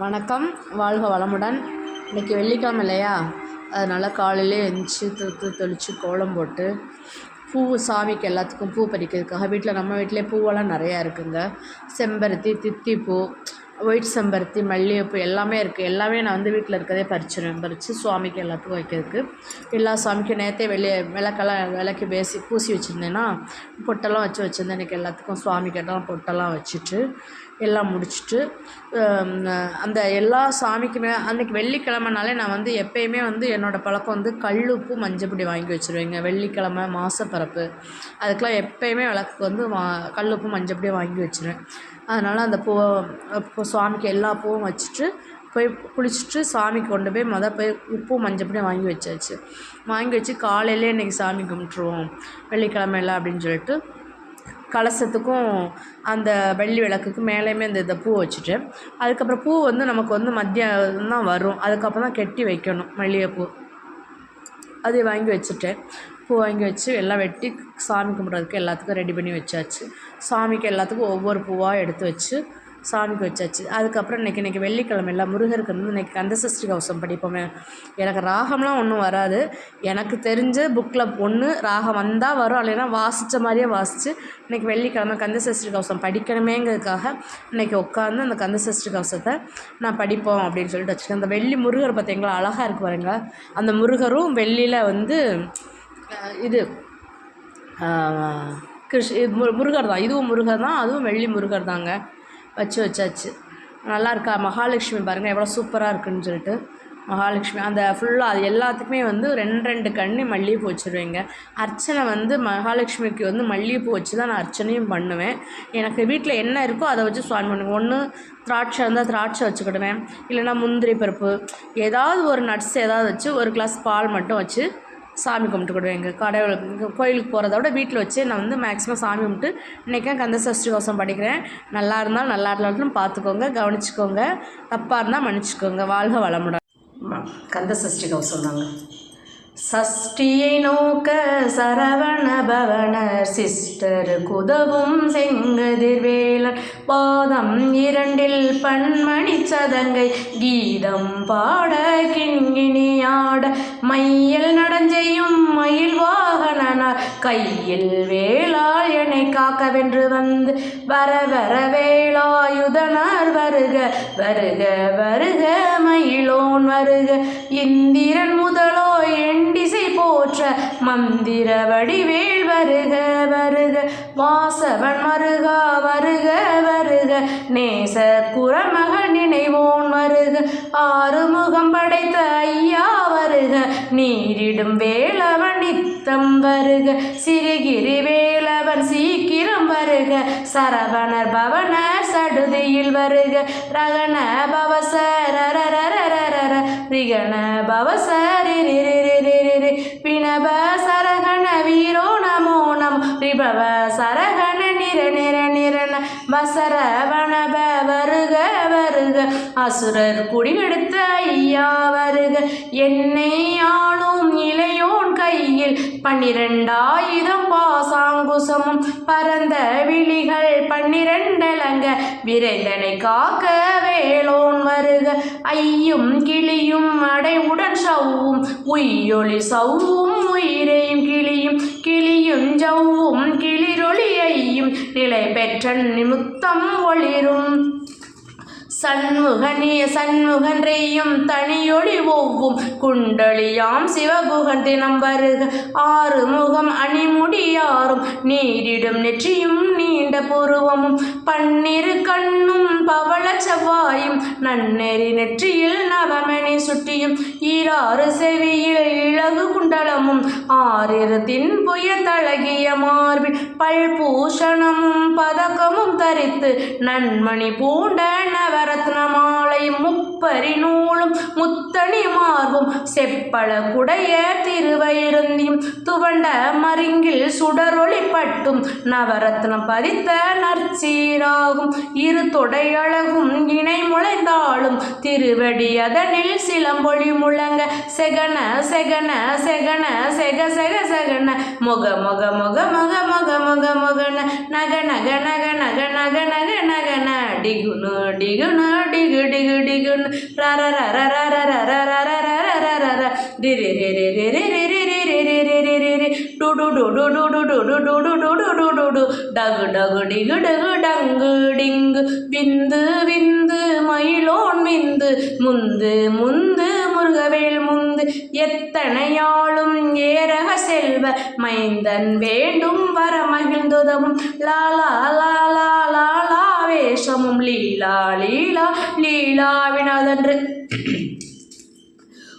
வணக்கம். வாழ்க வளமுடன். இன்றைக்கி வெள்ளிக்கிழமை இல்லையா? அதனால் காலையிலே எழுந்திரிச்சி தூத்து தெளித்து கோலம் போட்டு பூ சாமிக்கு எல்லாத்துக்கும் பூ பறிக்கிறதுக்காக வீட்டில் நம்ம வீட்டிலே பூவெல்லாம் நிறையா இருக்குங்க. செம்பருத்தி தித்திப்பூ ஒயிட் செம்பருத்தி மல்லிகைப்பூ எல்லாமே இருக்குது எல்லாமே நான் வந்து வீட்டில் இருக்கிறதே பறிச்சிடுவேன் பறித்து சுவாமிக்கு எல்லாத்துக்கும் வைக்கிறதுக்கு. எல்லா சாமிக்கும் நேற்றே வெளியே விளக்கெல்லாம் விளக்கி பேசி பூசி வச்சுருந்தேன்னா பொட்டெல்லாம் வச்சு வச்சுருந்தேன். எனக்கு எல்லாத்துக்கும் சுவாமிக்கெல்லாம் பொட்டெல்லாம் வச்சுட்டு எல்லாம் முடிச்சுட்டு அந்த எல்லா சாமிக்குமே அன்றைக்கி வெள்ளிக்கிழமைனாலே நான் வந்து எப்பயுமே வந்து என்னோடய பழக்கம் வந்து கல் உப்பு மஞ்சப்பொடி வாங்கி வச்சுருவேங்க வெள்ளிக்கிழமை மாதப்பிறப்பு அதுக்கெலாம் எப்பயுமே விளக்குக்கு வந்து வா கல் உப்பு மஞ்சப்பொடி வாங்கி வச்சுருவேன். அதனால் அந்த பூவை இப்போ சுவாமிக்கு எல்லா பூவும் வச்சுட்டு போய் குளிச்சுட்டு சாமிக்கு கொண்டு போய் மொதல் போய் உப்பு மஞ்சப்பொடியும் வாங்கி வச்சாச்சு. வாங்கி வச்சு காலையிலே இன்றைக்கி சாமி கும்பிட்ருவோம் வெள்ளிக்கிழமையில அப்படின்னு சொல்லிட்டு கலசத்துக்கும் அந்த வெள்ளி விளக்குக்கு மேலேயுமே இந்த இதை பூ வச்சுட்டு அதுக்கப்புறம் பூ வந்து நமக்கு வந்து மத்தியானம் தான் வரும். அதுக்கப்புறம் தான் கெட்டி வைக்கணும் மல்லிகைப்பூ. அதை வாங்கி வச்சுட்டேன் பூ வாங்கி வச்சு எல்லாம் வெட்டி சாமி கும்பிட்றதுக்கு எல்லாத்துக்கும் ரெடி பண்ணி வச்சாச்சு. சாமிக்கு எல்லாத்துக்கும் ஒவ்வொரு பூவாக எடுத்து வச்சு சாமிக்கு வச்சாச்சு. அதுக்கப்புறம் இன்றைக்கி இன்றைக்கி வெள்ளிக்கிழமை முருகருக்கு வந்து இன்றைக்கி கந்தசஷ்டி கவசம் படிப்போமே. எனக்கு ராகம்லாம் ஒன்றும் வராது. எனக்கு தெரிஞ்ச புக்கில் ஒன்று ராகம் வந்தால் வரும். இல்லைன்னா வாசித்த மாதிரியே வாசித்து இன்றைக்கி வெள்ளிக்கிழமை கந்தசஷ்டி கவசம் படிக்கணுமேங்கிறதுக்காக இன்றைக்கி உட்காந்து அந்த கந்தசஷ்டி கவசத்தை நான் படிப்போம் அப்படின்னு சொல்லிட்டு வச்சுருக்கேன். அந்த வெள்ளி முருகர் பார்த்தீங்களா அழகாக இருக்கு பாருங்க. அந்த முருகரும் வெள்ளியில் வந்து இது கிருஷ் முருகர் தான். இதுவும் முருகர் தான் அதுவும் வெள்ளி முருகர் தாங்க. வச்சு வச்சாச்சு. நல்லா இருக்கா மகாலட்சுமி பாருங்கள் எவ்வளோ சூப்பராக இருக்குன்னு சொல்லிட்டு. மகாலட்சுமி அந்த ஃபுல்லாக அது எல்லாத்துக்குமே வந்து ரெண்டு ரெண்டு கண்ணு மல்லிகைப்பூ வச்சுருவேங்க. அர்ச்சனை வந்து மகாலட்சுமிக்கு வந்து மல்லிகைப்பூ வச்சு தான் நான் அர்ச்சனையும் பண்ணுவேன். எனக்கு வீட்டில் என்ன இருக்கோ அதை வச்சு சுவாமி பண்ணுவேன். ஒன்று திராட்சை இருந்தால் திராட்சை வச்சுக்கிடுவேன். இல்லைன்னா முந்திரி பருப்பு. ஏதாவது ஒரு நட்ஸ் ஏதாவது வச்சு ஒரு கிளாஸ் பால் மட்டும் வச்சு சாமி கும்பிட்டுக்கிடுவேன் எங்கள் கடவுள் கோயிலுக்கு போகிறத விட வீட்டில் வச்சு நான் வந்து மேக்ஸிமம் சாமி கும்பிட்டு இன்றைக்கி கந்த சஷ்டி கோசம் படிக்கிறேன். நல்லா இருந்தால் நல்லா இருந்தாலும் பார்த்துக்கோங்க கவனிச்சுக்கோங்க. தப்பாக இருந்தால் மன்னிச்சிக்கோங்க. வாழ்க வளமுடன். கந்த சஷ்டி கவசம் தாங்க சஷ்டியை நோக்க சரவண பவன சிஸ்டர் குதவும் செங்கதிர்வேலன் பாதம் இரண்டில் பன்மணி சதங்கை கீதம் பாட கிண்கிணியாட கையில் வேளாள் என்னை காக்கவென்று வந்து வர வர வேளாயுதனார் வருக வருக வருக மயிலோன் வருக இந்திரன் முதலோ எண்டிசை போற்ற மந்திர வடிவேல் வருக வருக வாசவன் மருகா வருக வருக நேச குரமக நினைவோன் வருக ஆறுமுகம் படைத்த வருக நீரிடும் வேளவன் நித்தம் வருக சிறுகிரி வேளவன் சீக்கிரம் வருக சரவணர் பவன சடுதியில் வருக ரகண பவசரரரரரர ரிகண பவசரிரிரிரிரிரி பிணப சரகண வீரோ நமோ நம் ரிபவ சரகண நிர நிர நிரண வசரவணப வருக வருக அசுரர் குடிகெடுத்த ஐயா வருக. என்னை ஆளும் இளையோன் கையில் பன்னிரண்டாயுதம் பாசாங்குசமும் பரந்த விழிகள் பன்னிரண்டலங்க. விரைந்தனை காக்க வேலோன் வருக. ஐயும் கிளியும் அடைவுடன் சவ்வும். உய்யொளி சவ்வும் உயிரையும் கிளியும். கிளியும் ஜவ்வும் கிளிரொளியையும் நிலை பெற்ற நிமித்தம் ஒளிரும். சண்முகனே சண்முகன்றையும் தனியொளி ஒவ்வும். குண்டலியாம் சிவகுகன் தினம் வருக. ஆறு முகம் அணிமுடியாரும் நீரிடும் நெற்றியும் நீண்ட புருவமும். பன்னிரு கண்ணும் பவள செவ்வாயும். நன்னெறி நெற்றியில் நவமணி சுட்டியும். ஈராறு செவியில் இழகு குண்டலமும். ஆறிரு தின்புய தழகிய மார்பில் பல்பூஷணமும் பதக்கமும் தரித்து. நன்மணி பூண்ட நவர ரத்னமாலை முப்பரி நூலும் முத்தணி மார்பும் செப்பள குடைய திருவயிருந்தியும் துவண்ட மருங்கில் சுடரொளி பட்டும் நவரத்னம் பதித்த நற்சீராகும். இரு தொடையழகும் இணை முளைந்தாலும் திருவடி அதனில் சிலம்பொழி முழங்க செகன செகன செகன செக செக செகன. முக முக முக முக முக முக முகன. நக நக நக நக நக நக நகன டிகுனு டிகுனு டிகு டிகு டிகுனு ரர ரர ரர ரர ரர ரர ரர ரி ரி ரி ரி ரி ரி ரி ரி ரி ரி ரி ரி ரி ரி டு டு டு டு டு டு டு டு டு டு டு டு டு டு டகு டகு டிகு டகு டங்கு டிங்கு விந்து விந்து மயிலோன் விந்து முந்து முந்து முருகவேல் முந்து எத்தனையாளும் ஏரக செல்வ மைந்தன் வேண்டும் வர மகிழ்ந்துதவும் லாலா லாலா லாலா வேஷமும் லீலா லீலா லீலா வினாதன்று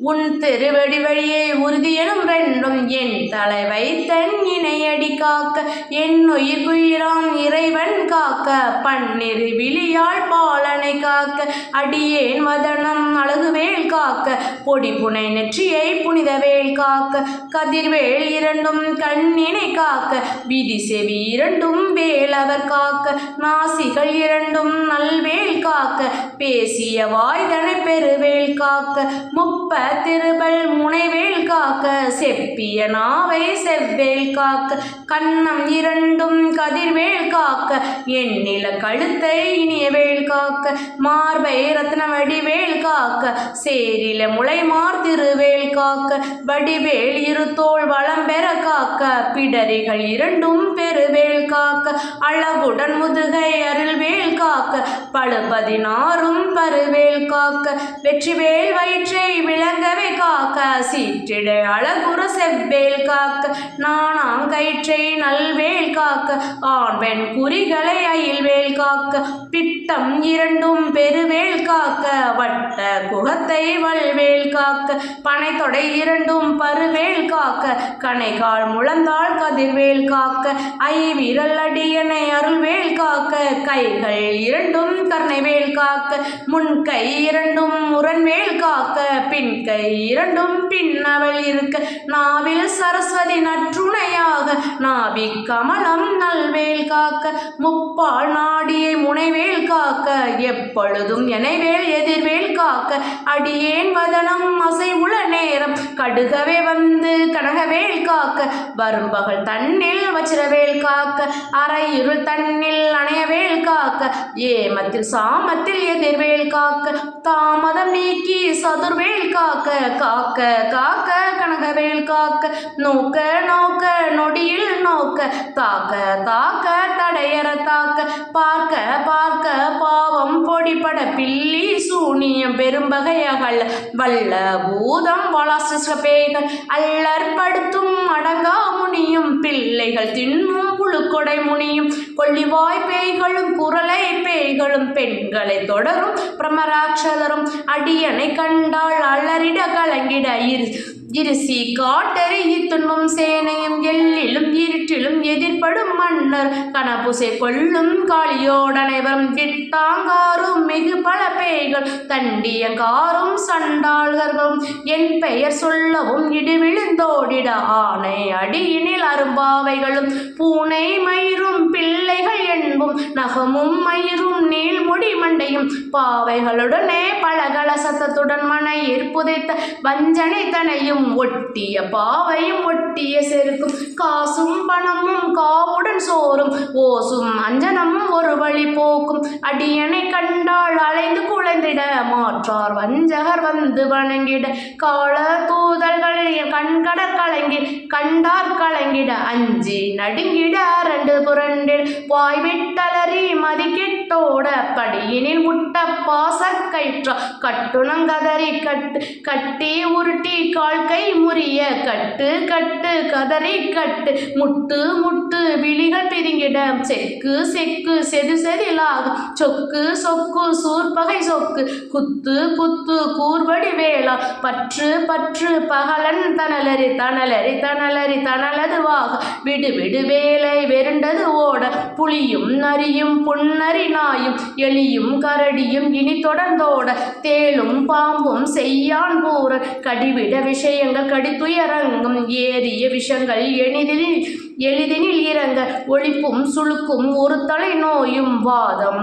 உன் திருவடி வழியே உறுதியெனும் ரெண்டும் என் தலை வைத்தன் இணையடி காக்க என் உயிர்குயிராம் இறைவன் காக்க பன்னிரு விழியால் பாலனை காக்க அடியேன் வதனம் அழகுவேல் காக்க பொடி புனை நெற்றியை புனிதவேல் காக்க கதிர்வேல் இரண்டும் கண்ணினை காக்க விதி செவி இரண்டும் வேலவர் காக்க நாசிகள் இரண்டும் நல்வேல் காக்க பேசிய வாய்தனை பெருவேல் காக்க முப்ப திருபல் முனைவேல் காக்க செப்பிய நாவை செவ்வேல் காக்க கண்ணம் இரண்டும் கதிர்வேல் காக்க எண்ணில கழுத்தை இனிய வேல் காக்க மார்பை ரத்ன வடிவேல் காக்க சேரில முளைமார் திருவேல் காக்க வடிவேல் இருத்தோள் வளம் பெற காக்க பிடரிகள் இரண்டும் பெருவேல் காக்க அழகுடன் முதுகை அருள்வேல் காக்க பழு பதினாறும் பருவேல் காக்க வெற்றிவேல் வயிற்றை விளங்கவே காக்க சீற்றிட அழகுரு செவ்வேல் காக்க நானாம் கயிற்றை நல்வேல் காக்க ஆண் பெண் குறிகளை அயில்வேல் காக்க பிட்டம் இரண்டும் பெருவேல் காக்க வட்ட குகத்தை வல்வேல் காக்க பனை தொடை இரண்டும் பருவேல் காக்க கணைகால் முழந்தாள் கதிர்வேல் காக்க ஐ விரல் அடியனை அருள்வேல் காக்க கைகள் இரண்டும் கர்ணைவேல் காக்க முன் கை இரண்டும் முரண்வேல் காக்க பின் கை இரண்டும் பின்னவள் இருக்க நாவில் சரஸ்வதி நற்றுணையாக நாவி கமலம் நல்வேல் காக்க முப்பால் நாடியை முனைவேல் காக்க எப்பொழுதும் எனைவேல் எதிர்வேல் காக்க அடியேன் வதனம் அசை உள நேரம் கடுகவே வந்து கனகவேல் காக்க வரும் பகல் தன்னில் வச்சிரவேல் காக்க அரையிருள் தண்ணில் தன்னில் அணையவேல் காக்க ஏமத்தில் சாமத்தில் எதிர்வேல் காக்க தாமதம் நீக்கி சதுர்வேல் காக்க காக்க காக்க கனகவேல் காக்க நோக்க நோக்க நொடியில் நோக்க தாக்க தாக்க தடையற தாக்க பார்க்க பார்க்க பாவம் பொடிபட பில்லி சூனியம் பெரும்பகையகல் வல்ல பூதம் வளாசிஷ்ட பேய்கள் அல்லற்படுத்தும் அடங்கா முனியும் பிள்ளைகள் தின்னும் புழுக்கொடை முனியும் கொள்ளிவாய் பேய்களும் குரலை பேய்களும் பெண்களை தொடரும் பிரமராட்சதரும் அடியனை கண்டால் அலறிட கலங்கிட இரு இருசி காட்டெறி துன்பம் சேனையும் எல்லிலும் இருட்டிலும் எதிர்ப்படும் மன்னர் கனபுசை கொள்ளும் காளியோடனைவரும் கிட்டாங்காரும் மிகு பல பேய்கள் தண்டிய காரும் சண்டாள்களும் என் பெயர் சொல்லவும் இடிவிழுந்தோடிட ஆணை அடியினில் அரும்பாவைகளும் பூனை மயிரும் பிள்ளைகள் என்பும் நகமும் மயிரும் நீள்முடி மண்டையும் பாவைகளுடனே பலகல சத்தத்துடன் மனையிற் புதைத்த வஞ்சனை தனையும் ஒட்டிய பாவையும் ஒட்டிய செருக்கும் காசும் பணமும் காவுடன் சோறும் ஓசும் அஞ்சனமும் ஒரு வழி போக்கும். அடியனை கண்டால் அலைந்து குலைந்திட மாற்றார் வஞ்சகர் வந்து வணங்கிட. கால தூதல்கள் கண்கடற் கலங்கி கண்டார் கலங்கிட. அஞ்சி நடுங்கிட ரெண்டு புரண்டில். வாய் மதி மதிக்கிட்டோட படியினில் முட்ட பாசக் கயிற்றா. கட்டுணங்கதறி கட்டு கட்டி உருட்டி கால் கை முறிய கட்டு கட்டு கதறி கட்டு. முட்டு முட்டு விழிகள் பிரிங்கிட செக்கு செக்கு செது செதிலாகும் சொக்கு சொக்கு சூர்பகை சொக்கு. குத்து குத்து கூர்வடி வேளா பற்று பற்று பகலன் தனலரி தனலரி தனலரி தனலதுவாக விடு விடு வேலை வெருண்டது ஓட. புளியும் நரியும் புலியும் புன்னரி நாயும் எலியும் கரடியும் இனி தொடர்ந்தோட தேளும் பாம்பும் செய்யான் பூரன் கடிவிட விஷயங்கள் கடித்துயரங்கும் ஏறிய விஷங்கள் எளிதில் எளிதினில் இறங்க. ஒழிப்பும் சுளுக்கும் ஒரு தலை நோயும் வாதம்.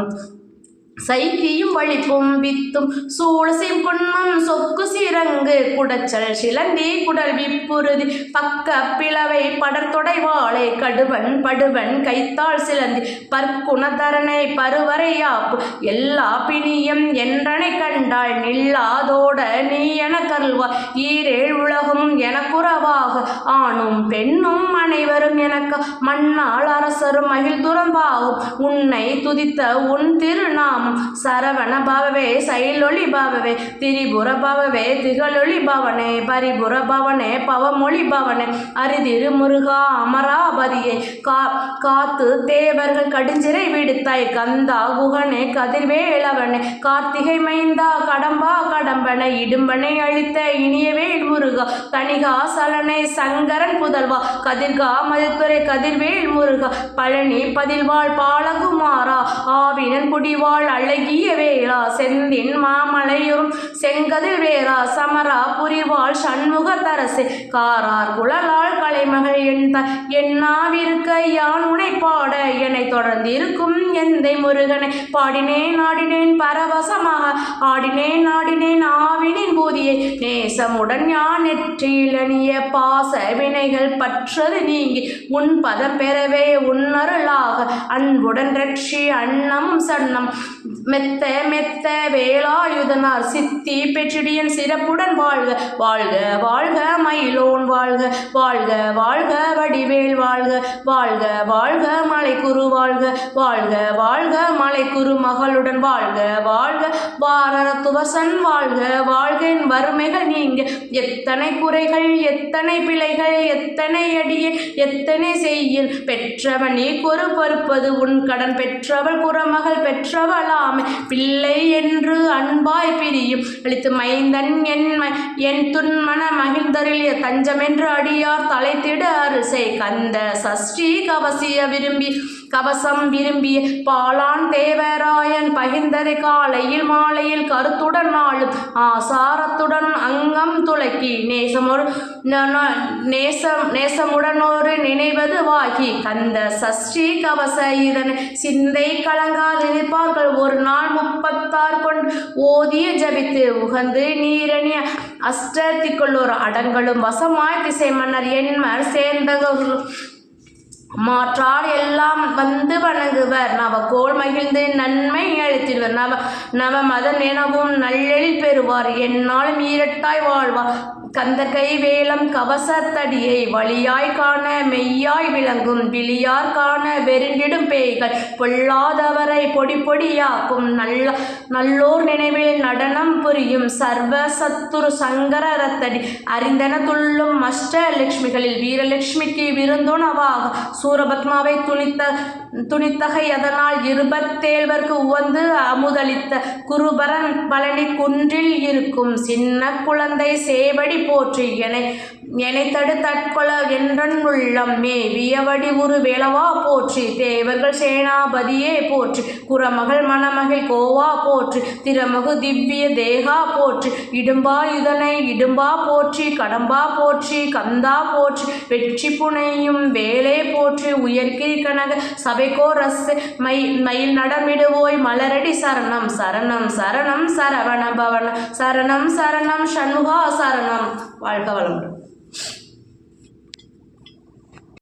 சைக்கியும் வழிப்பும் வித்தும் சூழசையும் குன்மம் சொக்கு சிறங்கு குடச்சல் சிலந்தி குடல் விப்புறுதி பக்க பிளவை படர்தொடை வாழை கடுவன் படுவன் கைத்தாள் சிலந்தி பற்குணதரனை பருவரையாப்பு எல்லா பிணியம் என்றனை கண்டாள் நில்லாதோட நீ என கருள்வாய் ஈரேழ் உலகம் எனக்குறவாக ஆணும் பெண்ணும் அனைவரும் எனக்கு மண்ணாள் அரசரும் மகிழ்துரம்பாகும் உன்னை துதித்த உன் திருநாமம் சரவண பவவே சைலொளி பவவே திரிபுர பவவே திகழொளி பவனே பரிபுர பவனே பவமொழி பவனே. அரிதிரு முருகா அமராபதியை கா காத்து தேவர்கள் கடுஞ்சிறை விடுத்தாய் கந்தா குகனே கதிர்வேளவனே கார்த்திகை மைந்தா கடம்பா கடம்பனை இடும்பனை அழித்த இனியவேல் முருகா. தணிகா சலனை சங்கரன் புதல்வா. கதிர்கா மதுத்துறை கதிர்வேல் முருகா. பழனி பதில்வாழ் பாலகுமாரா. ஆவினன் குடிவாழ் அழகிய வேளா செந்தின் மாமலையும் செங்கதில் வேரா சமரா புரிவாள் சண்முக தரசே காரார் குழலாள் கலைமகள் என் என்னாவிருக்க யான் உனை பாட என்னை தொடர்ந்து இருக்கும் எந்தை முருகனை. பாடினேன் ஆடினேன் பரவசமாக. ஆடினேன் ஆடினேன் ஆவினின் போதியை. நேசமுடன் யான் நெற்றியிலனிய பாச வினைகள் பற்றது நீங்கி. உன் பதம் பெறவே உன்னருளாக. அன்புடன் ரட்சி அன்னம் சன்னம். மெத்த மெத்த வேலாயுதனார் சித்தி பெற்றிடியன் சிறப்புடன் வாழ்க. வாழ்க வாழ்க மயிலோன் வாழ்க. வாழ்க வாழ்க வடிவேல் வாழ்க. வாழ்க வாழ்க மலைக்குரு வாழ்க. வாழ்க வாழ்க மலைக்குரு மகளுடன் வாழ்க. வாழ்க பாரரத்துவசன் வாழ்க. வாழ்கின் வறுமைகள் நீங்க. எத்தனை குறைகள் எத்தனை பிழைகள் எத்தனை அடிய எத்தனை செய்யில். பெற்றவன் நீ கொரு பொறுப்பது உன் கடன். பெற்றவள் குறமகள் பெற்றவள் பெற்றவளாமை பிள்ளை என்று அன்பாய் பிரியும். அளித்து மைந்தன் என் ம- என் துன்மன மகிழ்ந்தருளிய தஞ்சமென்று அடியார் தலைத்திட அரிசை கந்த சஷ்டி கவசிய விரும்பி. கவசம் விரும்பிய பாலான் தேவராயன் பகிர்ந்ததை காலையில் மாலையில் கருத்துடன் நாளும் ஆசாரத்துடன் அங்கம் துளக்கி நேசமொரு ந- ந- நேசம் நேசமுடனொரு நினைவது வாகி. கந்த சஷ்டி கவச இதன் சிந்தை கலங்காது நிற்பார்கள். ஒரு நாள் முப்பத்தாறு கொண்டு ஓதிய ஜபித்து உகந்து நீரணிய அஷ்டத்திக்குள்ளோர் அடங்களும் வசமாய் திசை மன்னர் என்மர் சேர்ந்தவர்கள் மாற்றார் எல்லாம் வந்து வணங்குவர். நவ கோல் மகிழ்ந்து நன்மை அழைத்திடுவர் நவ நவ மதம் எனவும் நல்லெழில் பெறுவார். என்னாலும் ஈரட்டாய் வாழ்வார். கந்தகை வேலம் கவசத்தடியை வழியாய் காண மெய்யாய் விளங்கும் விழியார் காண வெறிண்டிடும் பேய்கள் பொல்லாதவரை பொடி பொடியாக்கும் நல்ல நல்லோர் நினைவில் நடனம் புரியும் சர்வ சத்துரு சங்கர ரத்தடி. அறிந்தன துள்ளும் அஷ்டலட்சுமிகளில் வீரலட்சுமிக்கு விருந்துணவாக. சூரபத்மாவை துணித்த துணித்தகை அதனால் இருபத்தேழ்வர்க்கு உவந்து அமுதளித்த குருபரன் பழனி குன்றில் இருக்கும் சின்ன குழந்தை சேவடி போற்றி எனை தடுத்தட்கொள என்றன் உள்ளம் மேவியவடி உரு வேளவா போற்றி. தேவர்கள் சேனாபதியே போற்றி. குரமகள் மணமகள் கோவா போற்றி. திறமகு திவ்ய தேகா போற்றி. இடும்பா இதனை இடும்பா போற்றி. கடம்பா போற்றி. கந்தா போற்றி. வெற்றி புனையும் வேலே போற்றி. உயர்கிரி கனக சபைக்கோ ரஸ் மை மயில் நடமிடுவோய் மலரடி சரணம். சரணம் சரணம் சரவண பவன. சரணம் சரணம் சண்முகா சரணம். வாழ்க வளமுடன்.